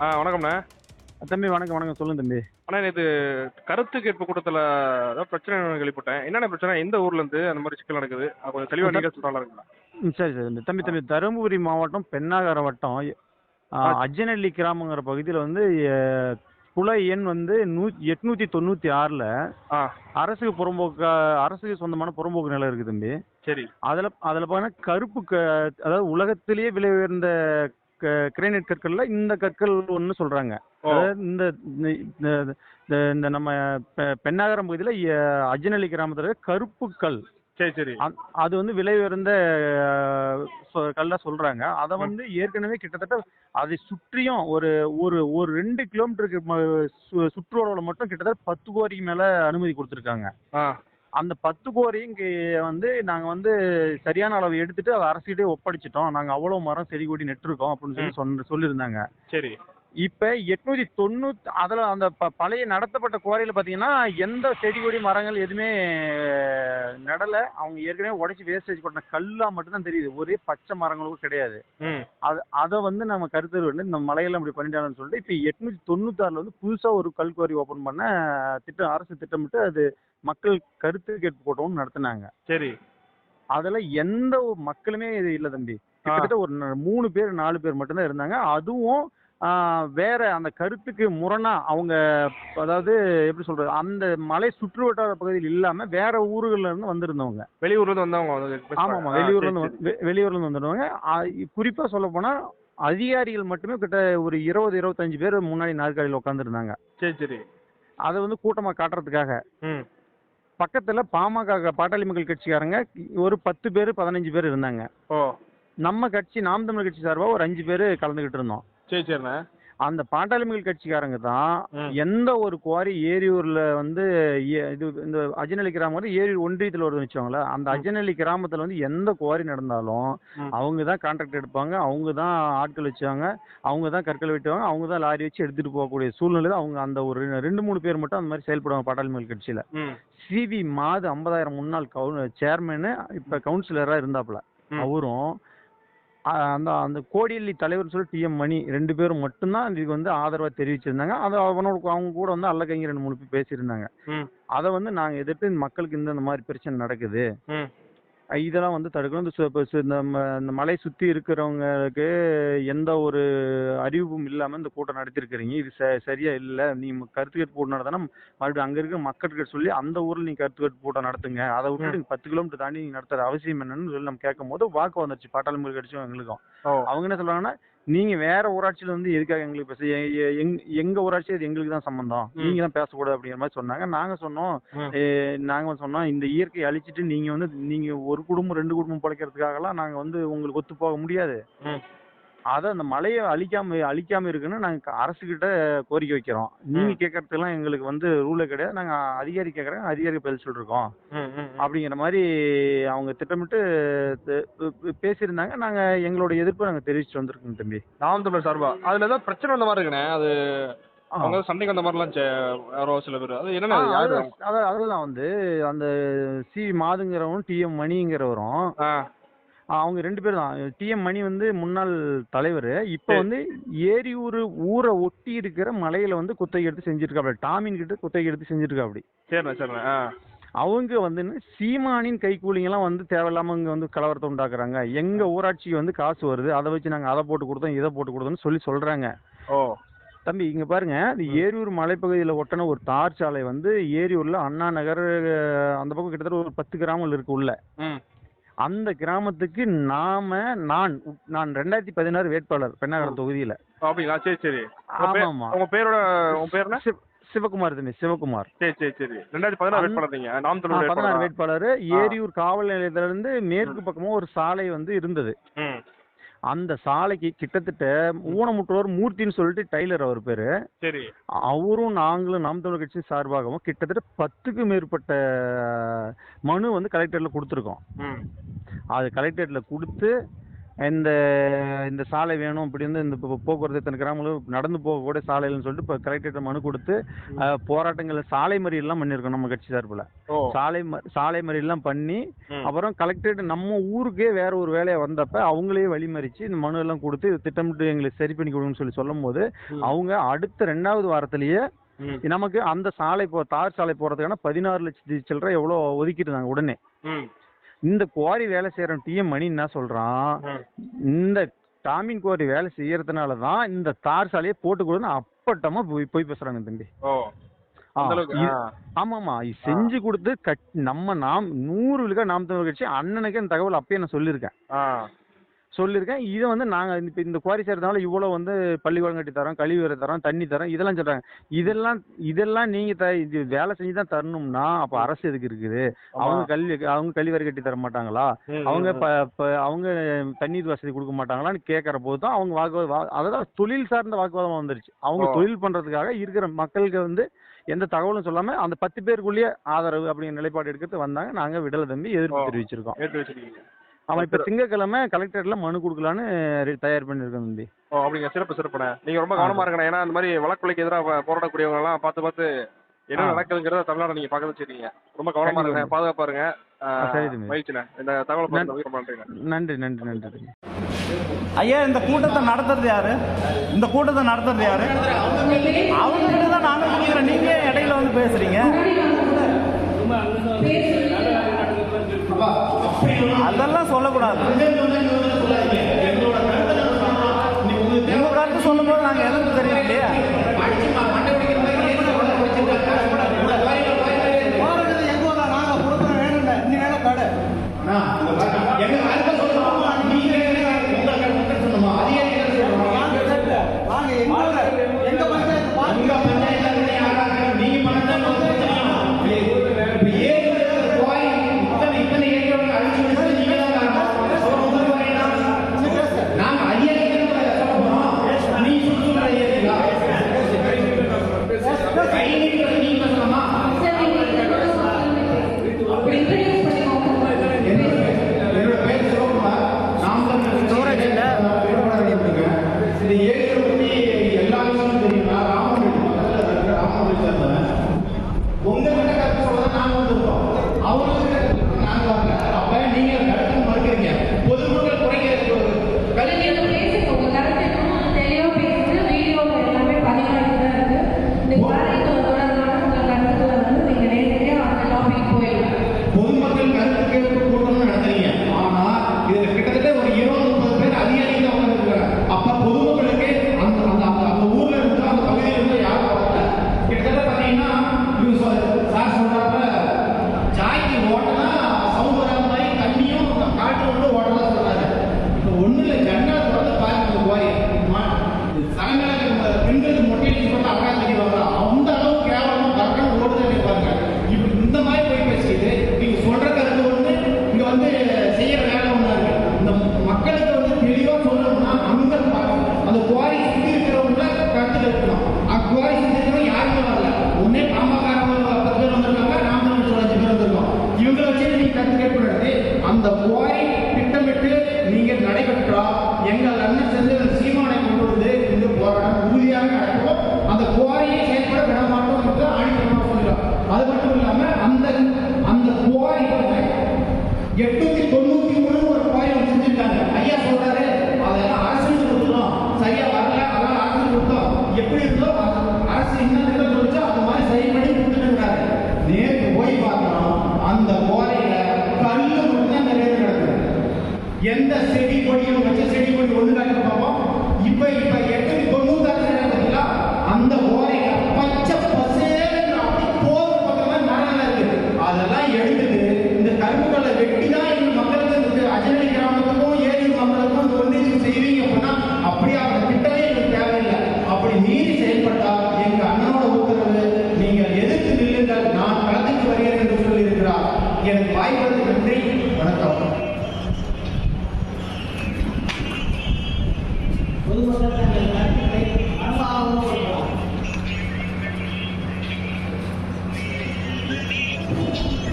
ஆ வணக்கம்ண்ணே. தம்பி வணக்கம் வணக்கம். சொல்லுங்க தம்பி. அண்ணா நேற்று கருத்து கேட்பு கூட்டத்தில் ஏதாவது பிரச்சனை கேள்விப்பட்டேன். என்னென்ன பிரச்சனை? எந்த ஊர்ல இருந்து அந்த மாதிரி சிக்கல் நடக்குது? கொஞ்சம் தெளிவாக நீங்கள் சொல்ல இருக்குங்களா சரி சரி. தம்பி தம்பி தம்பி. தருமபுரி மாவட்டம் பெண்ணாகர வட்டம். ஆ, அஜ்ஜனஹள்ளி கிராமங்கிற பகுதியில் வந்து குல எண் வந்து நூ எட்நூத்தி தொண்ணூத்தி ஆறுல அரசுக்கு புறம்போக்கு அரசுக்கு சொந்தமான புறம்போக்கு நிலம் இருக்கு தம்பி. சரி. அதுல அதுல பார்த்தீங்கன்னா கருப்பு க அதாவது உலகத்திலேயே விலை உயர்ந்த கிரானைட் கற்கள்ல இந்த கற்கள் ஒன்று சொல்றாங்க. இந்த இந்த- நம்ம பெண்ணாகரம் பகுதியில் அஜ்ஜனஹள்ளி கிராமத்துல இருக்க கருப்பு கல். சரி சரி. அது வந்து விலை உயர்ந்த கல்லா சொல்றாங்க. அதை வந்து ஏற்கனவே கிட்டத்தட்ட அதை சுற்றியும் ஒரு ஒரு ஒரு ரெண்டு கிலோமீட்டருக்கு ம- சு- சுற்றுவளவுல மட்டும் கிட்டத்தட்ட பத்து கோடிக்கு மேல அனுமதி கொடுத்துருக்காங்க. அந்த பத்து கோரியும் வந்து நாங்க வந்து சரியான அளவு எடுத்துட்டு அதை அரசுகிட்டே ஒப்படைச்சிட்டோம். நாங்க அவ்வளவு மரம் செடி கொடி நெட்டிருக்கோம் அப்படின்னு சொல்லி சொன்ன சொல்லியிருந்தாங்க. சரி. இப்ப எட்நூத்தி தொண்ணூத்தி அதுல அந்த ப- பழைய நடத்தப்பட்ட குவாரியில பாத்தீங்கன்னா எந்த செடி கொடி மரங்கள் எதுவுமே நடல. அவங்க ஏற்கனவே உடைச்சு வேஸ்டேஜ் பண்ண கல்லா மட்டும்தான் தெரியுது. ஒரே பச்சை மரங்களும் கிடையாது. அது அதை வந்து நம்ம கருத்து வந்து இந்த மலையெல்லாம் இப்படி பண்ணிட்டாங்கன்னு சொல்லிட்டு இப்போ எட்நூத்தி தொண்ணூத்தாறுல வந்து புதுசா ஒரு கல் குவாரி ஓபன் பண்ண திட்டம் அரசு திட்டமிட்டு அது மக்கள் கருத்து கேட்பு கூட்டமும் நடத்துனாங்க. சரி. அதுல எந்த மக்களுமே இது இல்ல தம்பி. கிட்டத்தட்ட ஒரு மூணு பேர் நாலு பேர் மட்டும்தான் இருந்தாங்க. அதுவும் வேற அந்த கருத்துக்கு முரணா அவங்க அதாவது எப்படி சொல்றது அந்த மலை சுற்று வட்டார பகுதியில் இல்லாம வேற ஊர்கள்ல இருந்து வந்திருந்தவங்க. வெளியூர்ல இருந்து வந்தவங்க. ஆமா ஆமா வெளியூர்ல இருந்து வெளியூர்ல இருந்து வந்துடுவாங்க ஆ, குறிப்பா சொல்ல போனா அதிகாரிகள் மட்டுமே கிட்ட ஒரு இருபது இருபத்தஞ்சு பேர் முன்னாடி நாற்காலியில் உட்காந்துருந்தாங்க சரி சரி. அதை வந்து கூட்டமா காட்டுறதுக்காக. பக்கத்துல பாமக பாட்டாளி மக்கள் கட்சிக்காரங்க ஒரு பத்து பேர் பதினஞ்சு பேர் இருந்தாங்க. ஓ. நம்ம கட்சி நாம் தமிழ் கட்சி சார்பா ஒரு அஞ்சு பேர் கலந்துகிட்டு இருந்தோம். சரி சரிண்ணே. அந்த பாட்டாளி மக்கள் கட்சிக்காரங்க தான். எந்த ஒரு குவாரி ஏரியூர்ல வந்து இது இந்த அஜனலி கிராமம் வந்து ஏரியூர் ஒன்றியத்தில் வருதுன்னு வச்சுக்கோங்களேன். அந்த அஜனலி கிராமத்துல வந்து எந்த குவாரி நடந்தாலும். அவங்க தான் கான்ட்ராக்ட் எடுப்பாங்க. அவங்க தான் ஆட்கள் வச்சாங்க அவங்க தான் கற்கள் வெட்டுவாங்க. அவங்க தான் லாரி வச்சு எடுத்துட்டு போகக்கூடிய சூழ்நிலை அவங்க அந்த ஒரு ரெண்டு- மூணு பேர் மட்டும் அந்த மாதிரி செயல்படுவாங்க பாட்டாளி மக்கள் கட்சியில சிவி மாது ஐம்பதாயிரம் முன்னாள் கவு சேர்மனு இப்ப கவுன்சிலரா இருந்தாப்புல. அவரும் அந்த அந்த கோடியல்லி தலைவர் சொல்லி டிஎம் மணி ரெண்டு பேரும் மட்டும்தான் இதுக்கு வந்து ஆதரவா தெரிவிச்சிருந்தாங்க. அது அவனோட அவங்க கூட வந்து அல்லக்கைங்க ரெண்டு மூணு பேர் பேசியிருந்தாங்க. அதை வந்து நாங்க எதிர்த்து மக்களுக்கு இந்த மாதிரி பிரச்சனை நடக்குது. இதெல்லாம் வந்து தடுக்கணும். இந்த சு- இப்ப சு- இந்த ம- இந்த மலை சுத்தி இருக்கிறவங்களுக்கு எந்த ஒரு அறிவிப்பும் இல்லாம இந்த கூட்டம் நடத்திருக்கிறீங்க. இது ச- சரியா இல்ல. நீ ம- கருத்து கூட்டம் நடத்தினா மறுபடியும் அங்க இருக்கிற மக்கள்கிட்ட சொல்லி அந்த ஊர்ல நீங்க கருத்து கேட்பு கூட்டம் நடத்துங்க. அதை விட்டுட்டு பத்து கிலோமீட்டர் தாண்டி நீங்க நடத்துற அவசியம் என்னன்னு சொல்லி நம்ம கேட்கும் போது வாக்கு வந்துருச்சு. பாட்டாளி மக்கள் கட்சியும் எங்களுக்கும். அவங்க என்ன சொல்றாங்கன்னா நீங்க வேற ஊராட்சியில வந்து எதுக்காக எங்களுக்கு பேச எ- எ- எங்க- எங்க ஊராட்சி அது எங்களுக்கு தான் சம்பந்தம். ம். நீங்க தான் பேசக்கூடாது அப்படிங்கிற மாதிரி சொன்னாங்க. நாங்க சொன்னோம். நாங்க வந்து சொன்னோம் இந்த இயற்கையை அழிச்சிட்டு நீங்க வந்து நீங்க ஒரு குடும்பம் ரெண்டு குடும்பம் பிழைக்கிறதுக்காகலாம் நாங்க வந்து உங்களுக்கு ஒத்து போக முடியாது. அதை அந்த மலையை அழிக்காம அழிக்காம இருக்குன்னு நாங்க அரசுகிட்ட கோரிக்கை வைக்கிறோம். நீங்க கேட்கறதுக்கெல்லாம் எங்களுக்கு வந்து ரூலே கிடையாது. நாங்க அதிகாரி கேட்கறாங்க அதிகாரி பதில் சொல்லிருக்கோம். அப்படிங்கிற மாதிரி அவங்க திட்டமிட்டு பேசியிருந்தாங்க. நாங்க எங்களோட எதிர்ப்பை நாங்க தெரிவிச்சுட்டு வந்திருக்கோம் தம்பி. நாம் தமிழர் சார்பா? அதுல ஏதாவது பிரச்சனை வந்த மாதிரி இருக்குண்ணே. அது. அவங்க சண்டைக்கு அந்த மாதிரிலாம் யாரோ சில பேர். அது ஆ, என்னண்ணே அது? யாரு? அதுதான் அதான் அதுதான் வந்து அந்த சி. மாதுங்கிறவரும் டிஎம் மணிங்கிறவரும் ஆ. அவங்க ரெண்டு பேர் தான். டிஎம் மணி வந்து முன்னாள் தலைவர். இப்போ. வந்து ஏரியூர் ஊரை ஒட்டி இருக்கிற மலையில வந்து குத்தகை எடுத்து செஞ்சிருக்காப்டி. டாமின் கிட்ட குத்தகை எடுத்து செஞ்சிருக்காப்டி. சரிண்ணே சரிண்ணே அவங்க வந்து சீமானின் கைக்கூலிங்கெல்லாம் வந்து தேவையில்லாம இங்க வந்து கலவரத்தை உண்டாக்குறாங்க. எங்க ஊராட்சிக்கு வந்து காசு வருது. அதை வச்சு நாங்க அதை போட்டு கொடுத்தோம் இதை போட்டு கொடுத்தோம்னு சொல்லி சொல்றாங்க. ஓ. தம்பி இங்க பாருங்க. இந்த ஏரியூர் மலைப்பகுதியில ஒட்டின ஒரு தார் சாலை வந்து ஏரியூர்ல அண்ணா நகர் அந்த பக்கம் கிட்டத்தட்ட ஒரு பத்து கிராமங்கள் இருக்கு உள்ள. அந்த கிராமத்துக்கு நாம நான் நான் ரெண்டாயிரத்தி பதினாறு வேட்பாளர் பெண்ணாகரம் தொகுதியில. அப்படிங்களா சரி சரி. உங்க பேரோட உங்க சிவகுமார் தம்பி சிவகுமார். சரி சரி சரி. ரெண்டாயிரத்தி பதினாறு நாம் வேட்பாளரா? ஏரியூர் காவல் நிலையத்துல இருந்து மேற்கு பக்கமா ஒரு சாலை வந்து இருந்தது. அந்த சாலைக்கு கிட்டத்தட்ட ஊனமுற்றோர் மூர்த்தின்னு சொல்லிட்டு டைலர் அவர் பேரு. சரி. அவரும் நாங்களும் நாம் தமிழர் கட்சி சார்பாகவும் கிட்டத்தட்ட பத்துக்கு மேற்பட்ட மனு வந்து கலெக்டர்ல கொடுத்துருக்கோம். அது கலெக்டரேட்ல கொடுத்து இந்த இந்த சாலை வேணும் அப்படி வந்து இந்த போக்குவரத்து இத்தனை கிராமங்களும் நடந்து போகக்கூடிய சாலைகள்னு சொல்லிட்டு இப்போ கலெக்டர்கிட்ட மனு கொடுத்து போராட்டங்கள் சாலை மறியல்லாம் பண்ணியிருக்கோம் நம்ம கட்சி சார்பில் சாலை சாலை மறியல்லாம் பண்ணி. அப்புறம் கலெக்டரேட் நம்ம ஊருக்கே வேற ஒரு வேலையை வந்தப்ப அவங்களே வழிமறிச்சு இந்த மனு எல்லாம் கொடுத்து இது திட்டமிட்டு எங்களுக்கு சரி பண்ணி கொடுங்கன்னு சொல்லி சொல்லும் போது. அவங்க அடுத்த ரெண்டாவது வாரத்திலேயே. நமக்கு அந்த சாலை போ தார் சாலை போறதுக்கான பதினாறு லட்சத்தி சில்லறை எவ்வளோ ஒதுக்கிட்டு உடனே ம். இந்த குவாரி வேலை செய்யற டிஎம் மணி என்ன சொல்றான். இந்த டாமின் குவாரி வேலை செய்யறதுனால தான் இந்த தார் சாலையை போட்டு கொடுன்னு அப்பட்டமா போய் போய் பேசுறாங்க தம்பி. ஆமாமா செஞ்சு கொடுத்து கட் நம்ம நாம் நூறு விழுக்கா நாம் தமிழ் கட்சி அண்ணனுக்கு இந்த தகவல் அப்பயே நான் சொல்லியிருக்கேன். சொல்லியிருக்கேன். இதை வந்து நாங்கள் இப்போ இந்த குவாரி செய்யறதுனால இவ்வளோ வந்து பள்ளிக்கூடம் கட்டி தரோம் கழிவுறை தரோம் தண்ணி தரோம் இதெல்லாம் சொல்றாங்க. இதெல்லாம் இதெல்லாம் நீங்க த இது வேலை செஞ்சு தான் தரணும்னா அப்போ அரசு எதுக்கு இருக்குது. அவங்க கல்வி அவங்க கழிவறை கட்டி தர மாட்டாங்களா? அவங்க அவங்க தண்ணீர் வசதி கொடுக்க மாட்டாங்களான்னு கேட்குற போது தான் அவங்க வாக்குவாதம் அதாவது தொழில் சார்ந்த வாக்குவாதம் வந்துருச்சு. அவங்க. தொழில் பண்றதுக்காக இருக்கிற மக்களுக்கு வந்து எந்த தகவலும் சொல்லாம அந்த பத்து பேருக்குள்ளேயே ஆதரவு அப்படிங்கிற நிலைப்பாடு எடுக்கிறது வந்தாங்க. நாங்க விடலை தம்பி எதிர்ப்பு. தெரிவிச்சிருக்கோம். அவன் இப்ப திங்கட்கிழமை கலெக்டரேட்ல மனு கொடுக்கலான்னு தயார் பண்ணிருக்கேன் தம்பி. ஓ அப்படிங்க சிறப்பு சிறப்புண்ணே. நீங்க ரொம்ப கவனமா இருக்கணும். ஏன்னா இந்த மாதிரி வழக்குலைக்கு எதிராக போராடக்கூடியவங்க எல்லாம் பார்த்து பார்த்து என்ன. நடக்குதுங்கிறத தமிழ்நாடு நீங்க பார்க்க வச்சிருக்கீங்க ரொம்ப கவனமா. இருங்க. பாதுகாப்பா இருங்க. மகிழ்ச்சிண்ணே. இந்த தகவலை நன்றிங்க நன்றி நன்றி நன்றி தம்பி. ஐயா இந்த கூட்டத்தை நடத்துறது யாரு? இந்த கூட்டத்தை நடத்துறது யாரு? அவங்க கிட்ட தான் நானும் நீங்க இடையில வந்து பேசுறீங்க. அதெல்லாம் சொல்லக்கூடாது. உங்க கருத்து சொல்லும்போது நாங்க எதுவும் தெரியும் இல்லையா உங்ககிட்ட கருத்து சொல்ல நாங்க வந்திருக்கோம் அவங்களுக்கு நாங்க வரல அப்ப நீங்க கருத்து மறுக்கிறீங்க பொதுமக்கள் குறைக்க கல்வி நீங்க பேசுங்க உங்க கருத்து இன்னும் தெளிவா பேசுங்க வீடியோ எல்லாமே பதிவாகிட்டு தான் இருக்கு இந்த குவாரண்டைன் தொடர்பான உங்க கருத்துக்களை வந்து நீங்க நேரடியா அந்த டாபிக் போயிடலாம் பொதுமக்கள் கருத்து கேட்பு கூட்டம் நடத்துறீங்க ஆனா இதுல கிட்டத்தட்ட ஒரு இருபது முப்பது பேர் அதிகாரிகள் அப்ப பொது அந்த அந்த அந்த அந்த ஊர்ல இருந்து அந்த பகுதியில இருந்து யாரும் வரல கிட்டத்தட்ட பாத்தீங்கன்னா இவங்க சொல்- சார் சொல்றாங்க ஜாய்க்கு ஓட்டனா சவுண்ட் வராத மாதிரி தண்ணியும் காற்று வந்து ஓட்டலாம் சொல்றாங்க இப்ப ஒண்ணு இல்ல ஜன்னல் திறந்து பாருங்க இந்த கோரி சாயங்காலம் பெண்களுக்கு மொட்டையை சொல்லிட்டு அக்கா தெரியுவாங்க அந்த அளவுக்கு கேவலமா கரெக்டாக ஓடுதல் பாருங்க இப்ப இந்த மாதிரி போய் பேசிட்டு நீங்க சொல்ற கருத்து ஒண்ணு இங்க வந்து செய்யற வேலை ஒண்ணா இருக்கு இந்த மக்களுக்கு வந்து தெளிவா சொல்லணும்னா அங்க ப- அந்த குவாரி சுத்தி இருக்கிறவங்க கருத்து இருக்கணும் அந்த குவாரி சுத்தி இருக்கிறவங்க யாருமே வரல ஒன்னே பாமகாரங்க பத்து பேர் வந்திருக்காங்க நாம ஒரு அஞ்சு பேர் வந்திருக்கோம் இவங்களை வச்சு நீங்க கருத்து கேட்கக்கூடாது அந்த குவாரி திட்டமிட்டு நீங்க நடைபெற்றா எங்கள் அண்ணன் செந்தில் சீமானை கொண்டு வந்து இந்த போராட்டம் உறுதியாக நடக்கும் அந்த குவாரியை செயல்பட விட மாட்டோம் என்று ஆணித்தரமாக சொல்கிறோம் அது மட்டும் இல்லாம அந்த அந்த குவாரி எட்நூத்தி தொண்ணூத்தி மூணு ஒரு குவாரி ஒன்று செஞ்சிருக்காங்க ஐயா சொல்றாரு அதெல்லாம் அரசு கொடுத்துரும் சரியா வரல அதெல்லாம் அரசு கொடுத்தோம் எப்படி இருந்தோ அது அரசு என்ன திட்டம் சொல்லிச்சோ அது மாதிரி சரி பண்ணி கொடுத்துருக்காரு நேற்று போய் பார்த்தோம் அந்த குவாரியில கல்லு மட்டும் தான் நிறைய கிடக்குது எந்த செடி கொடியும் வச்ச செடி கொடி ஒண்ணு காட்டு பார்ப்போம். இப்போ இப்போ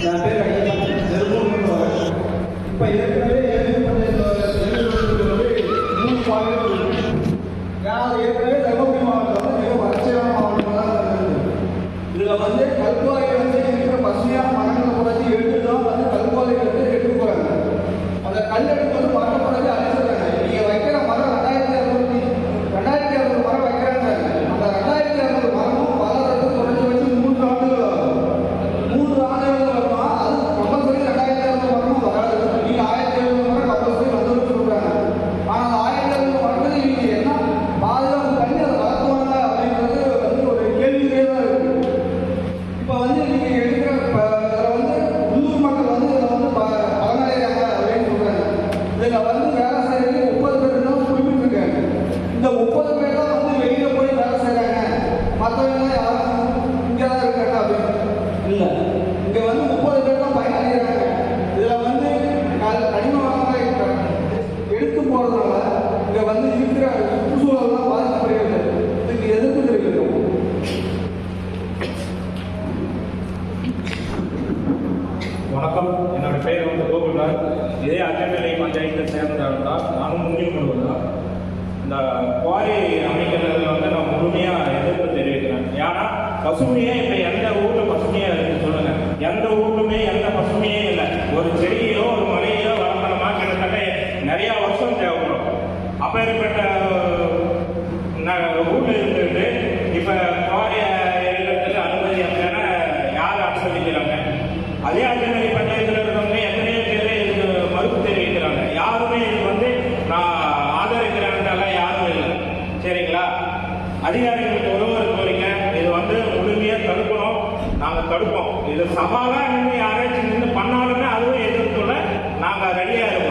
Na pegadinha, zero volume agora. Companheiro, அதிகாரிகளுக்கு உறவு கோரிங்க இது வந்து முழுமையாக தடுக்கணும். நாங்கள் தடுப்போம். இது சமாளம் இன்னும் யாராச்சும் நின்று பண்ணாலுமே அதுவும் எதிர்த்துள்ள நாங்கள் ரெடியாக இருக்கோம்